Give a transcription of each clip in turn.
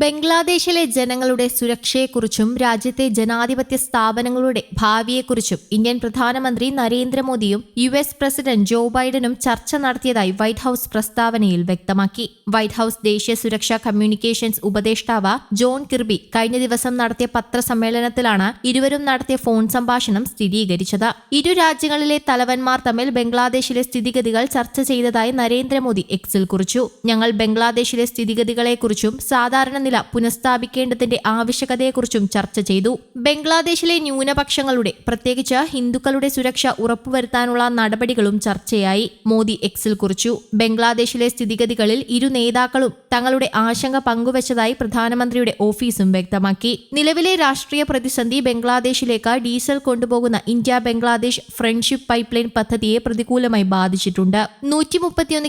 ബംഗ്ലാദേശിലെ ജനങ്ങളുടെ സുരക്ഷയെക്കുറിച്ചും രാജ്യത്തെ ജനാധിപത്യ സ്ഥാപനങ്ങളുടെ ഭാവിയെക്കുറിച്ചും ഇന്ത്യൻ പ്രധാനമന്ത്രി നരേന്ദ്രമോദിയും യു എസ് പ്രസിഡന്റ് ജോ ബൈഡനും ചർച്ച നടത്തിയതായി വൈറ്റ് ഹൌസ് പ്രസ്താവനയിൽ വ്യക്തമാക്കി. വൈറ്റ് ഹൌസ് ദേശീയ സുരക്ഷാ കമ്മ്യൂണിക്കേഷൻസ് ഉപദേഷ്ടാവ് ജോൺ കിർബി കഴിഞ്ഞ ദിവസം നടത്തിയ പത്രസമ്മേളനത്തിലാണ് ഇരുവരും നടത്തിയ ഫോൺ സംഭാഷണം സ്ഥിരീകരിച്ചത്. ഇരു രാജ്യങ്ങളിലെ തലവന്മാർ തമ്മിൽ ബംഗ്ലാദേശിലെ സ്ഥിതിഗതികൾ ചർച്ച ചെയ്തതായി നരേന്ദ്രമോദി എക്സിൽ കുറിച്ചു. ഞങ്ങൾ ബംഗ്ലാദേശിലെ സ്ഥിതിഗതികളെക്കുറിച്ചും സാധാരണ നില പുനഃസ്ഥാപിക്കേണ്ടതിന്റെ ആവശ്യകതയെക്കുറിച്ചും ചർച്ച ചെയ്തു. ബംഗ്ലാദേശിലെ ന്യൂനപക്ഷങ്ങളുടെ പ്രത്യേകിച്ച് ഹിന്ദുക്കളുടെ സുരക്ഷ ഉറപ്പുവരുത്താനുള്ള നടപടികളും ചർച്ചയായി. മോദി എക്സിൽ കുറിച്ചു. ബംഗ്ലാദേശിലെ സ്ഥിതിഗതികളിൽ ഇരു നേതാക്കളും തങ്ങളുടെ ആശങ്ക പങ്കുവച്ചതായി പ്രധാനമന്ത്രിയുടെ ഓഫീസും വ്യക്തമാക്കി. നിലവിലെ രാഷ്ട്രീയ പ്രതിസന്ധി ബംഗ്ലാദേശിലേക്ക് ഡീസൽ കൊണ്ടുപോകുന്ന India Bangladesh friendship pipeline പദ്ധതിയെ പ്രതികൂലമായി ബാധിച്ചിട്ടുണ്ട്. നൂറ്റി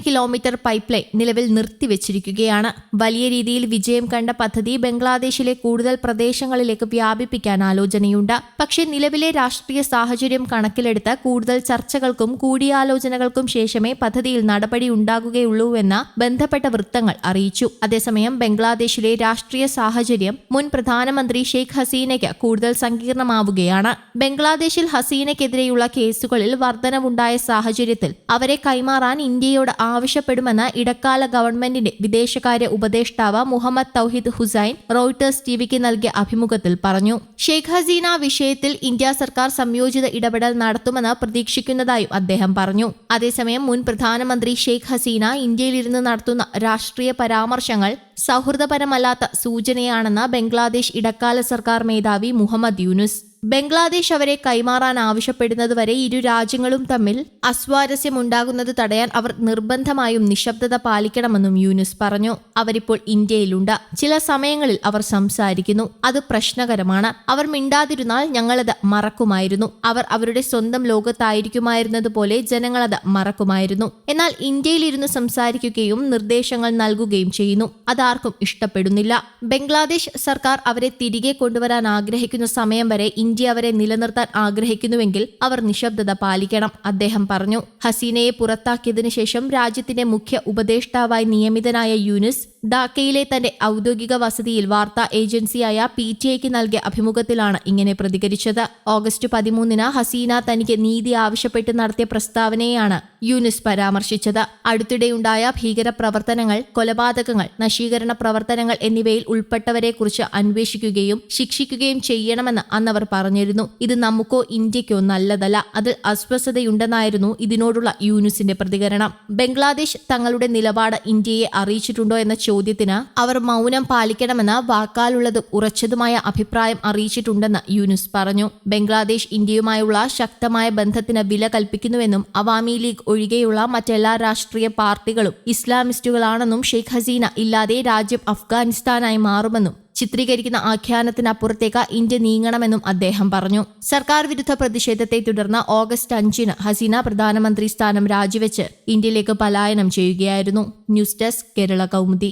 കിലോമീറ്റർ പൈപ്പ് ലൈൻ നിലവിൽ നിർത്തിവച്ചിരിക്കുകയാണ്. വലിയ രീതിയിൽ വിജയം പദ്ധതി ബംഗ്ലാദേശിലെ കൂടുതൽ പ്രദേശങ്ങളിലേക്ക് വ്യാപിപ്പിക്കാൻ ആലോചനയുണ്ട്. പക്ഷേ നിലവിലെ രാഷ്ട്രീയ സാഹചര്യം കണക്കിലെടുത്ത് കൂടുതൽ ചർച്ചകൾക്കും കൂടിയാലോചനകൾക്കും ശേഷമേ പദ്ധതിയിൽ നടപടി ഉണ്ടാകുകയുള്ളൂവെന്ന് ബന്ധപ്പെട്ട വൃത്തങ്ങൾ അറിയിച്ചു. അതേസമയം ബംഗ്ലാദേശിലെ രാഷ്ട്രീയ സാഹചര്യം മുൻ പ്രധാനമന്ത്രി ഷെയ്ഖ് ഹസീനയ്ക്ക് കൂടുതൽ സങ്കീർണമാവുകയാണ്. ബംഗ്ലാദേശിൽ ഹസീനയ്ക്കെതിരെയുള്ള കേസുകളിൽ വർധനവുണ്ടായ സാഹചര്യത്തിൽ അവരെ കൈമാറാൻ ഇന്ത്യയോട് ആവശ്യപ്പെടുമെന്ന് ഇടക്കാല ഗവൺമെന്റിന്റെ വിദേശകാര്യ ഉപദേഷ്ടാവ് മുഹമ്മദ് തൗഹിദ് ഹുസൈൻ റോയിട്ടേഴ്സ് ടിവിക്ക് നൽകിയ അഭിമുഖത്തിൽ പറഞ്ഞു. ഷെയ്ഖ് ഹസീന വിഷയത്തിൽ ഇന്ത്യ സർക്കാർ സംയോജിത ഇടപെടൽ നടത്തുമെന്ന് പ്രതീക്ഷിക്കുന്നതായും അദ്ദേഹം പറഞ്ഞു. അതേസമയം മുൻ പ്രധാനമന്ത്രി ഷെയ്ഖ് ഹസീന ഇന്ത്യയിലിരുന്ന് നടത്തുന്ന രാഷ്ട്രീയ പരാമർശങ്ങൾ സൗഹൃദപരമല്ലാത്ത സൂചനയാണെന്ന് ബംഗ്ലാദേശ് ഇടക്കാല സർക്കാർ മേധാവി മുഹമ്മദ് യൂനുസ്. ബംഗ്ലാദേശ് അവരെ കൈമാറാൻ ആവശ്യപ്പെടുന്നതുവരെ ഇരു രാജ്യങ്ങളും തമ്മിൽ അസ്വാരസ്യമുണ്ടാകുന്നത് തടയാൻ അവർ നിർബന്ധമായും നിശബ്ദത പാലിക്കണമെന്നും യൂനുസ് പറഞ്ഞു. അവരിപ്പോൾ ഇന്ത്യയിലുണ്ട്. ചില സമയങ്ങളിൽ അവർ സംസാരിക്കുന്നു. അത് പ്രശ്നകരമാണ്. അവർ മിണ്ടാതിരുന്നാൽ ഞങ്ങളത് മറക്കുമായിരുന്നു. അവർ അവരുടെ സ്വന്തം ലോകത്തായിരിക്കുമായിരുന്നതുപോലെ ജനങ്ങളത് മറക്കുമായിരുന്നു. എന്നാൽ ഇന്ത്യയിലിരുന്ന് സംസാരിക്കുകയും നിർദ്ദേശങ്ങൾ നൽകുകയും ചെയ്യുന്നു. അതാർക്കും ഇഷ്ടപ്പെടുന്നില്ല. ബംഗ്ലാദേശ് സർക്കാർ അവരെ തിരികെ കൊണ്ടുവരാൻ ആഗ്രഹിക്കുന്ന സമയം വരെ ഇന്ത്യ അവരെ നിലനിർത്താൻ ആഗ്രഹിക്കുന്നുവെങ്കിൽ അവർ നിശബ്ദത പാലിക്കണം അദ്ദേഹം പറഞ്ഞു. ഹസീനയെ പുറത്താക്കിയതിനു ശേഷം രാജ്യത്തിന്റെ മുഖ്യ ഉപദേഷ്ടാവായി നിയമിതനായ യൂനിസ് ധാക്കയിലെ തന്റെ ഔദ്യോഗിക വസതിയിൽ വാർത്താ ഏജൻസിയായ പി ടി ഐക്ക് നൽകിയ അഭിമുഖത്തിലാണ് ഇങ്ങനെ പ്രതികരിച്ചത്. ഓഗസ്റ്റ് പതിമൂന്നിന് ഹസീന തനിക്ക് നീതി ആവശ്യപ്പെട്ട് നടത്തിയ പ്രസ്താവനയാണ് യൂനിസ് പരാമർശിച്ചത്. അടുത്തിടെയുണ്ടായ ഭീകരപ്രവർത്തനങ്ങൾ കൊലപാതകങ്ങൾ നശീകരണ പ്രവർത്തനങ്ങൾ എന്നിവയിൽ ഉൾപ്പെട്ടവരെക്കുറിച്ച് അന്വേഷിക്കുകയും ശിക്ഷിക്കുകയും ചെയ്യണമെന്ന് അന്നവർ പറഞ്ഞിരുന്നു. ഇത് നമുക്കോ ഇന്ത്യക്കോ നല്ലതല്ല. അതിൽ അസ്വസ്ഥതയുണ്ടെന്നായിരുന്നു ഇതിനോടുള്ള യൂനുസിന്റെ പ്രതികരണം. ബംഗ്ലാദേശ് തങ്ങളുടെ നിലപാട് ഇന്ത്യയെ അറിയിച്ചിട്ടുണ്ടോ എന്ന ചോദ്യത്തിന് അവർ മൗനം പാലിക്കണമെന്ന് വാക്കാലുള്ളതും ഉറച്ചതുമായ അഭിപ്രായം അറിയിച്ചിട്ടുണ്ടെന്ന് യൂനുസ് പറഞ്ഞു. ബംഗ്ലാദേശ് ഇന്ത്യയുമായുള്ള ശക്തമായ ബന്ധത്തിന് വില കൽപ്പിക്കുന്നുവെന്നും അവാമി ലീഗ് ഒഴികെയുള്ള മറ്റെല്ലാ രാഷ്ട്രീയ പാർട്ടികളും ഇസ്ലാമിസ്റ്റുകളാണെന്നും ഷെയ്ഖ് ഹസീന ഇല്ലാതെ രാജ്യം അഫ്ഗാനിസ്ഥാനായി മാറുമെന്നും ചിത്രീകരിക്കുന്ന ആഖ്യാനത്തിനപ്പുറത്തേക്ക് ഇന്ത്യ നീങ്ങണമെന്നും അദ്ദേഹം പറഞ്ഞു. സർക്കാർ വിരുദ്ധ പ്രതിഷേധത്തെ തുടർന്ന് ഓഗസ്റ്റ് അഞ്ചിന് ഹസീന പ്രധാനമന്ത്രി സ്ഥാനം രാജിവെച്ച് ഇന്ത്യയിലേക്ക് പലായനം ചെയ്യുകയായിരുന്നു. News desk Kerala Kaumudi.